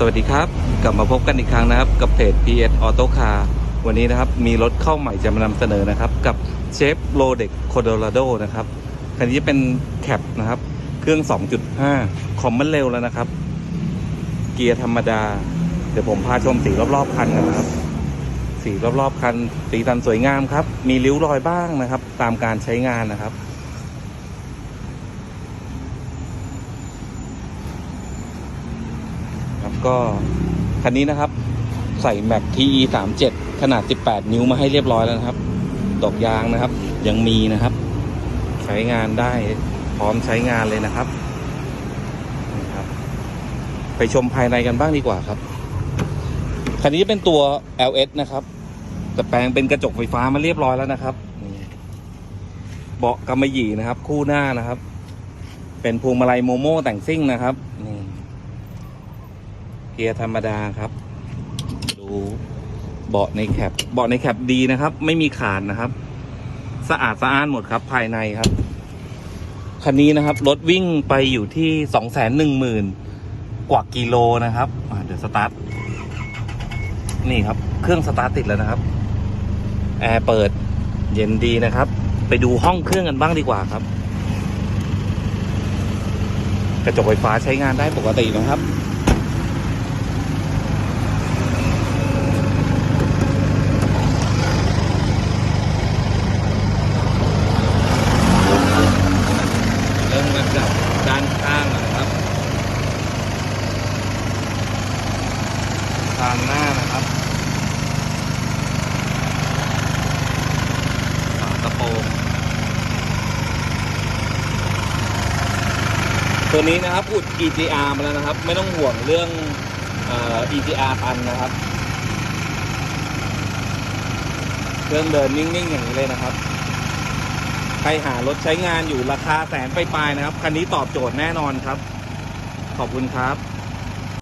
สวัสดีครับกลับมาพบกันอีกครั้งนะครับ กับเพจ PS Auto Car วันนี้นะครับ มีรถเข้าใหม่จะมานำเสนอนะครับ กับเชฟโรเด็กโคโดราโดนะครับคันนี้เป็นแคปนะครับ เครื่อง 2.5 คอมมันเร็วแล้วนะครับ เกียร์ธรรมดา เดี๋ยวผมพาชมสีรอบๆคันกันนะครับ สีรอบๆคัน สีสันสวยงามครับ มีริ้วรอยบ้างนะครับ ตามการใช้งานนะครับ ครับ ก็คันนี้นะครับ ใส่แม็ก TE 3 7ขนาด 18 นิ้วมาให้เรียบร้อยแล้วนะครับดอกยางนะครับ ยังมีนะครับ ใช้งานได้พร้อมใช้งานเลยนะครับนี่ครับ ไปชมภายในกันบ้างดีกว่าครับคันนี้เป็นตัว LS นะครับ แต่แปลงเป็นกระจกไฟฟ้ามาเรียบร้อยแล้วนะครับเบาะกำมะหยี่นะครับ คู่หน้านะครับ เป็นพวงมาลัยโมโม่แต่งซิ่งนะครับ เกียร์ธรรมดาครับ ดูเบาะในแคปเบาะในแคปดีนะครับ ไม่มีขาดนะครับ สะอาดสะอ้านหมดครับ ภายในครับ คันนี้นะครับรถวิ่งไปอยู่ที่สองแสนหนึ่งหมื่นกว่ากิโลนะครับเดี๋ยวสตาร์ทนี่ครับ เครื่องสตาร์ทติดแล้วนะครับ แอร์เปิดเย็นดีนะครับ ไปดูห้องเครื่องกันบ้างดีกว่าครับ กระจกไฟฟ้าใช้งานได้ปกตินะครับ เริ่มกันจากด้านข้างนะครับ ทางหน้านะครับฝากระโปรงตัวนี้นะครับอุด EGR มาแล้วนะครับ ไม่ต้องห่วงเรื่องเอ่อ EGR ตันนะครับเครื่องเดินนิ่งๆอย่างนี้เลยนะครับ ใครหารถใช้งานอยู่ราคาแสนไปลายๆนะครับ คันนี้ตอบโจทย์แน่นอนครับ ขอบคุณครับ